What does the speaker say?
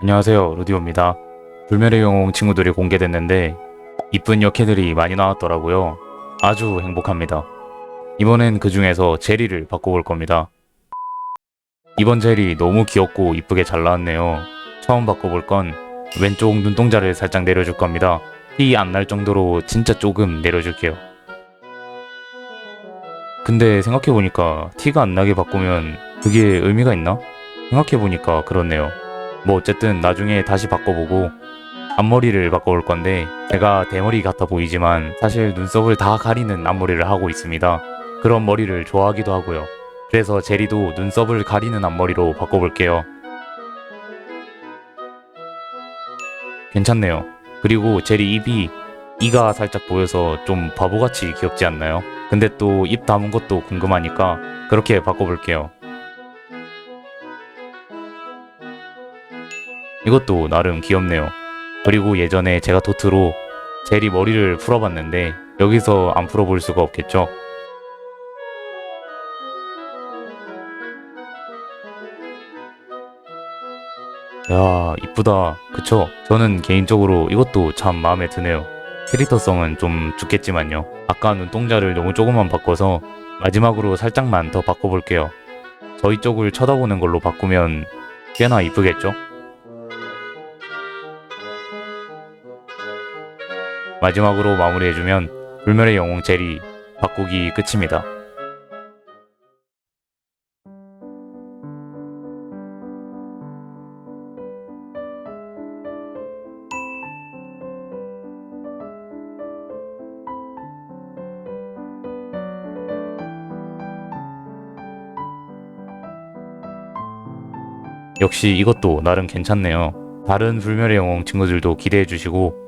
안녕하세요 루디오입니다. 불멸의 영웅 친구들이 공개됐는데 이쁜 역캐들이 많이 나왔더라고요. 아주 행복합니다. 이번엔 그 중에서 제리를 바꿔볼 겁니다. 이번 제리 너무 귀엽고 이쁘게 잘 나왔네요. 처음 바꿔볼 건 왼쪽 눈동자를 살짝 내려줄 겁니다. 티 안 날 정도로 진짜 조금 내려줄게요. 근데 생각해보니까 티가 안 나게 바꾸면 그게 의미가 있나? 생각해보니까 그렇네요 뭐 어쨌든 나중에 다시 바꿔보고 앞머리를 바꿔올 건데 제가 대머리 같아 보이지만 사실 눈썹을 다 가리는 앞머리를 하고 있습니다. 그런 머리를 좋아하기도 하고요. 그래서 제리도 눈썹을 가리는 앞머리로 바꿔볼게요. 괜찮네요. 그리고 제리 입이 이가 살짝 보여서 좀 바보같이 귀엽지 않나요? 근데 또 입 담은 것도 궁금하니까 그렇게 바꿔볼게요. 이것도 나름 귀엽네요. 그리고 예전에 제가 도트로 제리 머리를 풀어봤는데 여기서 안 풀어볼 수가 없겠죠. 야 이쁘다 그쵸? 저는 개인적으로 이것도 참 마음에 드네요. 캐릭터성은 좀 죽겠지만요. 아까 눈동자를 너무 조금만 바꿔서 마지막으로 살짝만 더 바꿔볼게요. 저희 쪽을 쳐다보는 걸로 바꾸면 꽤나 이쁘겠죠? 마지막으로 마무리해주면 불멸의 영웅 제리 바꾸기 끝입니다. 역시 이것도 나름 괜찮네요. 다른 불멸의 영웅 친구들도 기대해주시고